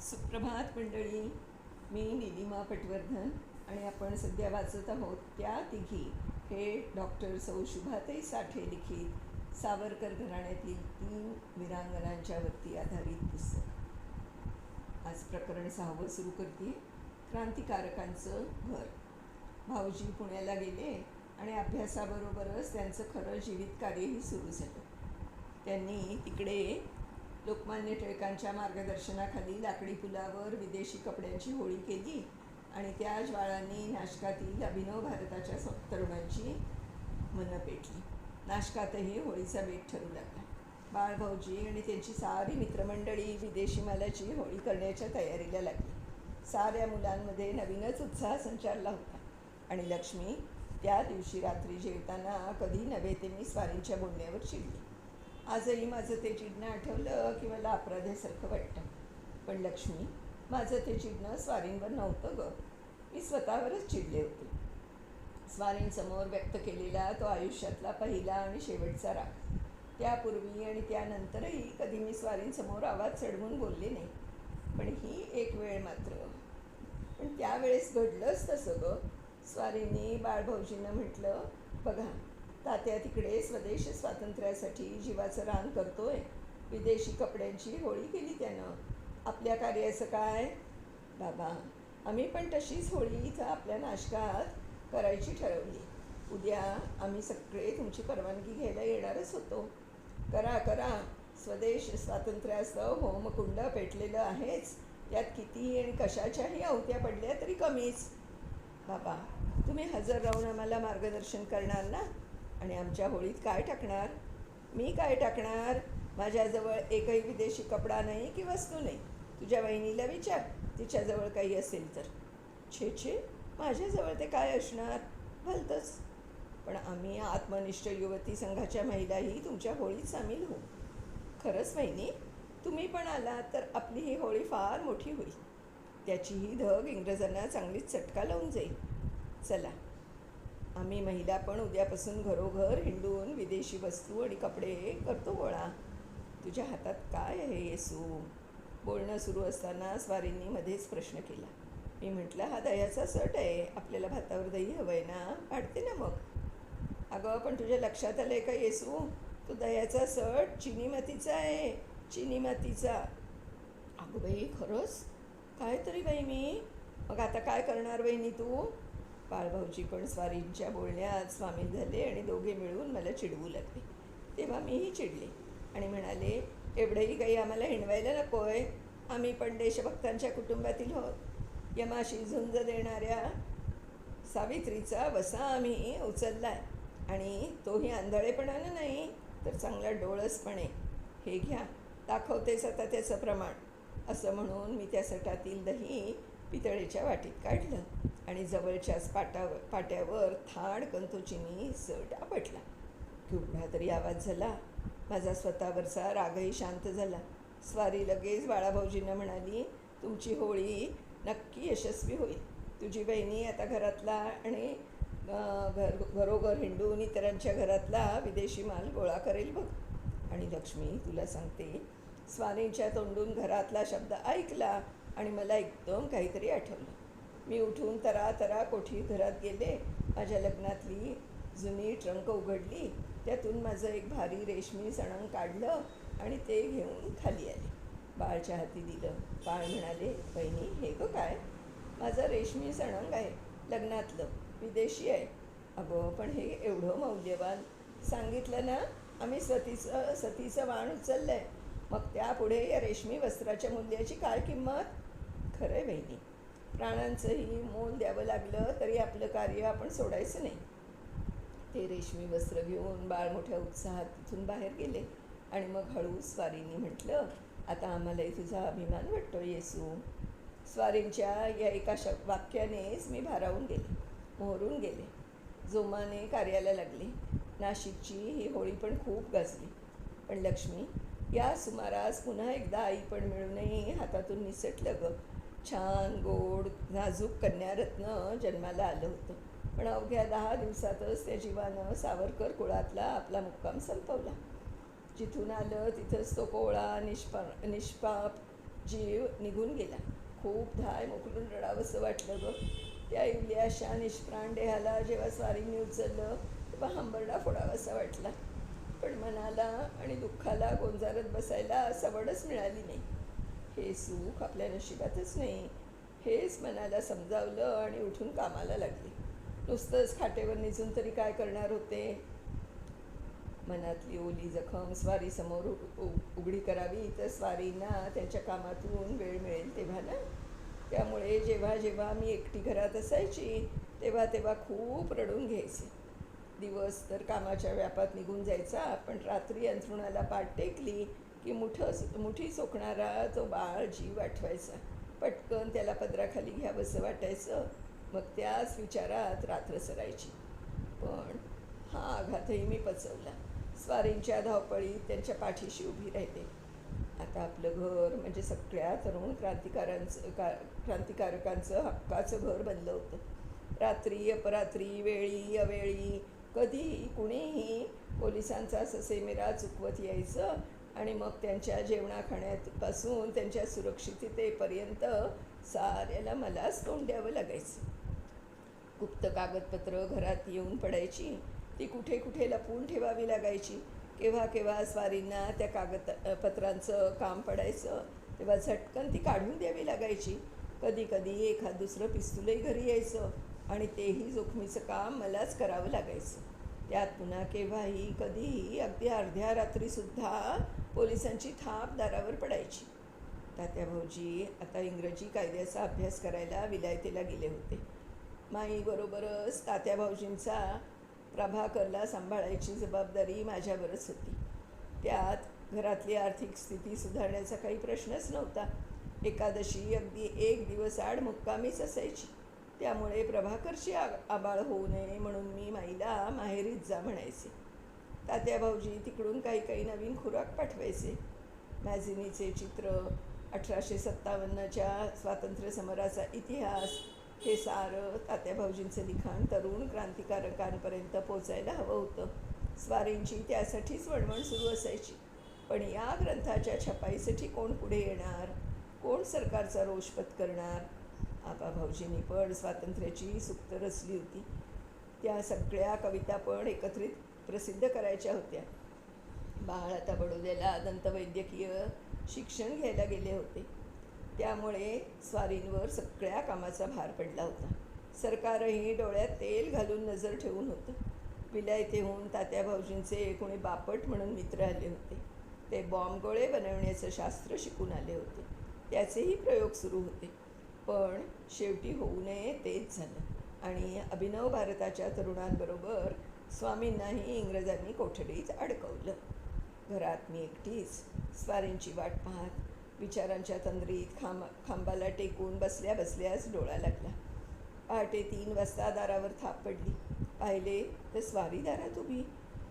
सुप्रभात मंडळी. मी निलिमा पटवर्धन आणि आपण सध्या वाचत आहोत त्या तिघी. हे डॉक्टर सौ शुभाताई साठे लिखित सावरकर घराण्यातील तीन वीरांगणांच्यावरती आधारित पुस्तक. आज प्रकरण सहावं सुरू करते क्रांतिकारकांचं घर. भाऊजी पुण्याला गेले आणि अभ्यासाबरोबरच त्यांचं खरं जीवित कार्यही सुरू झालं. त्यांनी तिकडे लोकमान्य टिळकांच्या मार्गदर्शनाखाली लाकडी पुलावर विदेशी कपड्यांची होळी केली आणि त्या ज्वाळांनी नाशकातील अभिनव भारताच्या तरुणांची मनं पेटली. नाशकातही होळीचा बेट ठरू लागला. बाळभाऊजी आणि त्यांची सारी मित्रमंडळी विदेशी मालाची होळी करण्याच्या तयारीला लागली. साऱ्या मुलांमध्ये नवीनच उत्साह संचारला होता आणि लक्ष्मी त्या दिवशी रात्री जेवताना कधी नव्हे ते मी स्वारींच्या बोलण्यावर चिडली. आजही माझं ते चिडणं आठवलं की मला अपराध्यासारखं वाटतं. पण लक्ष्मी माझं ते चिडणं स्वारींवर नव्हतं ग. मी स्वतःवरच चिडले होते. स्वारींसमोर व्यक्त केलेला तो आयुष्यातला पहिला आणि शेवटचा राग. त्यापूर्वी आणि त्यानंतरही कधी मी स्वारींसमोर आवाज चढवून बोलले नाही. पण ही एक वेळ मात्र. पण त्यावेळेस घडलंच तसं ग. स्वारींनी बाळभाऊजींना म्हटलं बघा तात्या तिकडे स्वदेश स्वातंत्र्यासाठी जीवाचं रान करतोय. विदेशी कपड्यांची होळी केली त्यानं. आपल्या कार्याचं काय? बाबा आम्ही पण तशीच होळी इथं आपल्या नाशकात करायची ठरवली. उद्या आम्ही सगळे तुमची परवानगी घ्यायला येणारच होतो. करा करा. स्वदेश स्वातंत्र्याचं होमकुंड पेटलेलं आहेच. यात किती आणि कशाच्याही अवत्या पडल्या तरी कमीच. बाबा तुम्ही हजर राहून आम्हाला मार्गदर्शन करणार ना? आणि आमच्या होळीत काय टाकणार? मी काय टाकणार? माझ्याजवळ एकही विदेशी कपडा नाही की वस्तू नाही? तुझ्या वहिनीला विचार तिच्याजवळ काही असेल तर. छे छे माझ्याजवळ ते काय असणार? भलतंच. पण आम्ही आत्मनिष्ठ युवती संघाच्या महिलाही तुमच्या होळीत सामील होऊ. खरंच वहिनी तुम्ही पण आलात तर आपली ही होळी फार मोठी होईल. त्याचीही धग इंग्रजांना चांगलीच चटका लावून जाईल. चला. आम्ही महिला पण उद्यापासून घरोघर हिंडून विदेशी वस्तू आणि कपडे करतो गोळा. तुझ्या हातात काय आहे येसू? बोलणं सुरू असताना स्वारींनी मध्येच प्रश्न केला. मी म्हटलं हा दह्याचा सट आहे. आपल्याला भातावर दही हवं आहे ना? वाढते ना मग. अगं पण तुझ्या लक्षात आलं आहे का येसू? तो दह्याचा सट चिनी मातीचा आहे. चिनी मातीचा. अगं बाई खरंच? काय तरी बाई मी? मग आता काय करणार बहिणी तू? बाळभाऊजी पण स्वारींच्या बोलण्यात स्वामी झाले आणि दोघे मिळून मला चिडवू लागले. तेव्हा मीही चिडले आणि म्हणाले एवढंही काही आम्हाला हिंडवायला नको आहे. आम्ही पण देशभक्तांच्या कुटुंबातील आहोत. यमाशी झुंज देणाऱ्या सावित्रीचा वसा आम्ही उचलला आहे आणि तोही आंधळेपणानं नाही तर चांगला डोळसपणे हे घ्या दाखवतेच आता त्याचं प्रमाण. असं म्हणून मी त्या सटातील दही पितळेच्या वाटीत काढलं आणि जवळच्याच पाटावर पाट्यावर थाड कंतोचिनी सट आपटला केवढा तरी आवाज झाला. माझा स्वतःवरचा रागही शांत झाला. स्वारी लगेच बाळाभाऊजींना म्हणाली तुमची होळी नक्की यशस्वी होईल. तुझी बहिणी आता घरातला आणि घर घरोघर हिंडून इतरांच्या घरातला विदेशी माल गोळा करेल बघ. आणि लक्ष्मी तुला सांगते स्वारींच्या तोंडून घरातला शब्द ऐकला आणि मला एकदम काहीतरी आठवलं. मी उठून तरा तरा कोठी घरात गेले. माझ्या लग्नातली जुनी ट्रंक उघडली. त्यातून माझं एक भारी रेशमी सणंग काढलं आणि ते घेऊन खाली आले. बाळच्या हाती दिलं. बाळ म्हणाले बहिणी हे गं काय? माझं रेशमी सणंग आहे. लग्नातलं. विदेशी आहे. अगं पण हे एवढं मौल्यवान. सांगितलं ना आम्ही सतीचं सतीचं वाण उचललं आहे मग त्यापुढे या रेशमी वस्त्राच्या मूल्याची काय किंमत? खरं आहे बहिणी प्राणांचंही मोल द्यावं लागलं तरी आपलं कार्य आपण सोडायचं नाही. ते रेशमी वस्त्र घेऊन बाळ मोठ्या उत्साहात तिथून बाहेर गेले आणि मग हळू स्वारींनी म्हटलं आता आम्हालाही तुझा अभिमान वाटतो येसू. स्वारींच्या या एका श वाक्यानेच मी भारावून गेले मोहरून गेले. जोमाने कार्याला लागले. नाशिकची ही होळी पण खूप गाजली. पण लक्ष्मी या सुमारास पुन्हा एकदा आई पण मिळूनही हातातून निसटलं गं. छान गोड नाजूक कन्यारत्न जन्माला आलं होतं. पण अवघ्या दहा दिवसातच त्या जीवानं सावरकर कुळातला आपला मुक्काम संपवला. जिथून आलं तिथंच तो कोळा निष्पा निष्पाप जीव निघून गेला. खूप धाय मोकलून रडावंसं वाटलं ग. त्या इवल्याशा निष्प्राण देहाला जेव्हा स्वारीने उचललं तेव्हा हंबरडा फोडावासा वाटला. पण मनाला आणि दुःखाला गोंजारत बसायला सवडच मिळाली नाही. हे सुख आपल्या नशिबातच नाही. हेच मनाला समजावलं आणि उठून कामाला लागले. नुसतंच खाटेवर निजून तरी काय करणार होते? मनातली ओली जखम स्वारी समोर उघडी करावी तर स्वारींना त्यांच्या कामातून वेळ मिळेल तेव्हा ना? त्यामुळे जेव्हा जेव्हा मी एकटी घरात असायची तेव्हा तेव्हा खूप रडून घ्यायचे. दिवस तर कामाच्या व्यापात निघून जायचा पण रात्री अंथरुणाला पाठ टेकली की मुठं मुठी सोकणारा तो बाळ जीव आठवायचा. पटकन त्याला पदराखाली घ्यावंसं वाटायचं. मग त्याच विचारात रात्र सरायची. पण हा आघातही मी पचवला. स्वारींच्या धावपळीत त्यांच्या पाठीशी उभी राहिले. आता आपलं घर म्हणजे सगळ्या तरुण क्रांतिकारांचं का क्रांतिकारकांचं हक्काचं घर बनलं होतं. रात्री अपरात्री वेळी अवेळी कधीही कुणीही पोलिसांचा ससेमिरा चुकवत यायचं आणि मग त्यांच्या जेवणा खाण्यापासून त्यांच्या सुरक्षिततेपर्यंत साऱ्याला मलाच तोंड द्यावं लागायचं. गुप्त कागदपत्र घरात येऊन पडायची ती कुठे कुठे लपवून ठेवावी लागायची. केव्हा केव्हा स्वारींना त्या कागद पत्रांचं काम पडायचं तेव्हा झटकन ती काढून द्यावी लागायची. कधी कधी एखाद दुसरं पिस्तूलही घरी यायचं आणि तेही जोखमीचं काम मलाच करावं लागायचं. त्यात पुन्हा केव्हाही कधीही अगदी अर्ध्या रात्रीसुद्धा पोलिसांची थाप दारावर पडायची. तात्या भाऊजी आता इंग्रजी कायद्याचा अभ्यास करायला विलायतेला गेले होते. माईबरोबरच तात्या भाऊजींचा प्रभाकरला सांभाळायची जबाबदारी माझ्यावरच होती. त्यात घरातली आर्थिक स्थिती सुधारण्याचा काही प्रश्नच नव्हता. एकादशी अगदी एक दिवस आड मुक्कामीच असायची. त्यामुळे प्रभाकरची आ आबाळ होऊ नये म्हणून मी माईला माहेरीत जा म्हणायचे. तात्या भाऊजी तिकडून काही काही नवीन खुराक पाठवायचे. मॅझिनीचे चित्र अठराशे सत्तावन्नच्या स्वातंत्र्य समराचा इतिहास हे सारं तात्या भाऊजींचं लिखाण तरुण क्रांतिकारकांपर्यंत पोचायला हवं होतं. स्वारींची त्यासाठीच वणवण सुरू असायची. पण या ग्रंथाच्या छपाईसाठी कोण पुढे येणार? कोण सरकारचा रोष पत्करणार? आपा भाऊजींनी पण स्वातंत्र्याची सुक्त रचली होती. त्या सगळ्या कविता पण एकत्रित प्रसिद्ध करायच्या होत्या. बाळ आता बडोद्याला दंतवैद्यकीय शिक्षण घ्यायला गेले होते. त्यामुळे स्वारींवर सगळ्या कामाचा भार पडला होता. सरकारही डोळ्यात तेल घालून नजर ठेवून होतं. विलायतेहून तात्या भाऊजींचे कोणी बापट म्हणून मित्र आले होते. ते बॉम्बगोळे बनवण्याचं शास्त्र शिकून आले होते. त्याचेही प्रयोग सुरू होते. पण शेवटी होऊ नये तेच झालं. आणि अभिनव भारताच्या तरुणांबरोबर स्वामींनाही इंग्रजांनी कोठडीत अडकवलं. घरात मी एकटीच स्वारींची वाट पाहत विचारांच्या तंद्रीत खांब खांबाला टेकून बसल्या बसल्याच डोळा लागला. पहाटे तीन वाजता दारावर थाप पडली. पाहिले तर स्वारी दारात उभी.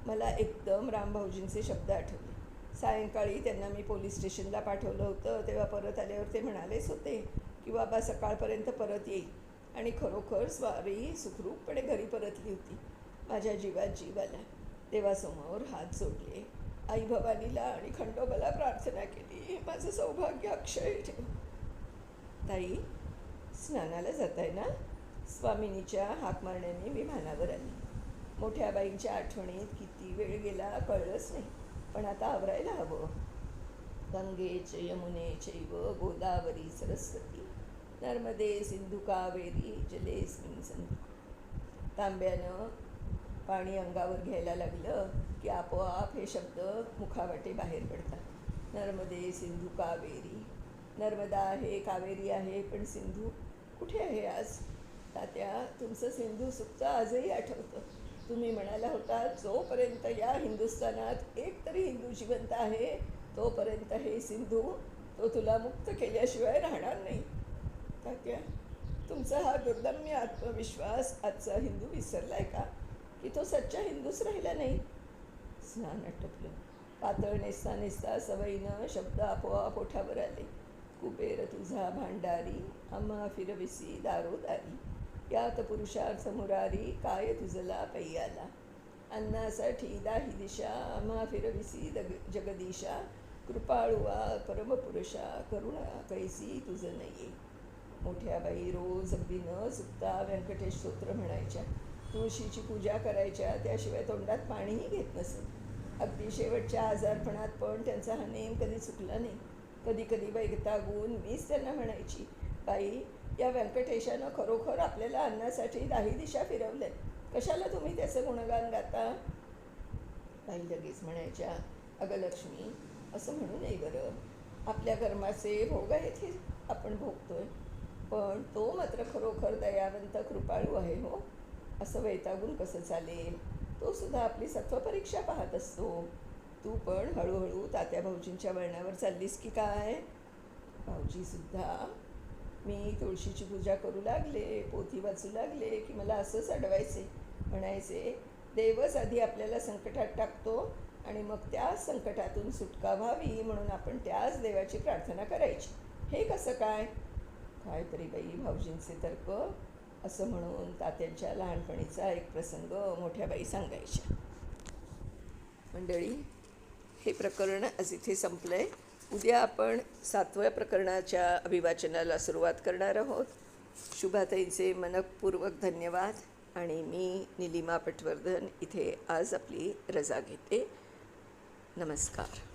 मला एकदम रामभाऊजींचे शब्द आठवले. सायंकाळी त्यांना मी पोलीस स्टेशनला पाठवलं होतं तेव्हा परत आल्यावर ते म्हणालेच होते की बाबा सकाळपर्यंत परत येईल. आणि खरोखर स्वारी सुखरूपपणे घरी परतली होती. माझ्या जीवात जीव आला देवासमोर हात जोडले. आई भवानीला आणि खंडोबाला प्रार्थना केली. माझं सौभाग्य अक्षय ठेव. ताई स्नानाला जात आहे ना? स्वामिनीच्या हाक मारण्याने विमानावर आली. मोठ्या बाईंच्या आठवणीत किती वेळ गेला कळलंच नाही. पण आता आवरायला हवं. गंगेचे यमुने चैव गोदावरी सरस्वती. नर्मदे सिंधुकावेरी जलेस्मिन संधू तांब्यानं पाणी अंगावर घ्यायला लागलं की आपोआप हे शब्द मुखावाटे बाहेर पडतात. नर्मदे सिंधू कावेरी. नर्मदा आहे कावेरी आहे पण सिंधू कुठे आहे आज? तात्या तुमचं सिंधू सुप्त आजही आठवतं. तुम्ही म्हणाला होता जोपर्यंत या हिंदुस्थानात एक तरी हिंदू जिवंत आहे तोपर्यंत हे सिंधू तो तुला मुक्त केल्याशिवाय राहणार नाही. तात्या तुमचा हा दुर्दम्य आत्मविश्वास आजचा हिंदू विसरलाय का? की तो सच्चा हिंदूच राहिला नाही. स्नान आटपलं पातळ नेसता नेसता सवयीनं शब्द आपोआप ओठावर आले. कुबेर तुझा भांडारी आम्हा फिरविसी दारोदारी यात पुरुषार्थ मुरारी काय तुझला पैयाला? अन्नासाठी दाही दिशा आम्हा फिरविसी दग जगदिशा. कृपाळुवा परमपुरुषा करुणा कैसी तुझं नाही मोठ्या बाई रोज अगदी न चुकता व्यंकटेश स्तोत्र म्हणायच्या. तुळशीची पूजा करायच्या त्याशिवाय तोंडात पाणीही घेत नसत. अगदी शेवटच्या आजारपणात पण त्यांचा हा नेम कधी चुकला नाही. कधी कधी वैगतागून मीच त्यांना म्हणायची बाई या व्यंकटेशानं खरोखर आपल्याला अन्नासाठी दाही दिशा फिरवल्या. कशाला तुम्ही त्याचं गुणगान गाता? बाई लगेच म्हणायच्या अगं लक्ष्मी असं म्हणू नये बरं आपल्या कर्माचे भोग आहेत हे आपण भोगतोय. पण तो मात्र खरोखर दयावंत कृपाळू आहे हो. असं वैतागून कसं चालेल? तो सुद्धा आपली सत्वपरीक्षा पाहत असतो. तू पण हळूहळू तात्या भाऊजींच्या वळणावर चाललीस की काय? भाऊजीसुद्धा मी तुळशीची पूजा करू लागले पोथी वाचू लागले की मला असंच अडवायचे म्हणायचे देवच आधी आपल्याला संकटात टाकतो आणि मग त्याच संकटातून सुटका व्हावी म्हणून आपण त्याच देवाची प्रार्थना करायची. हे कसं काय काय तरी बाई भाऊजींचे तर्क असं म्हणून तात्यांच्या लहानपणीचा एक प्रसंग मोठ्या बाई सांगायच्या. मंडळी हे प्रकरण आज इथे संपलं आहे उद्या आपण सातव्या प्रकरणाच्या अभिवाचनाला सुरुवात करणार आहोत. शुभाताईंचे मनपूर्वक धन्यवाद आणि मी निलिमा पटवर्धन इथे आज आपली रजा घेते. नमस्कार.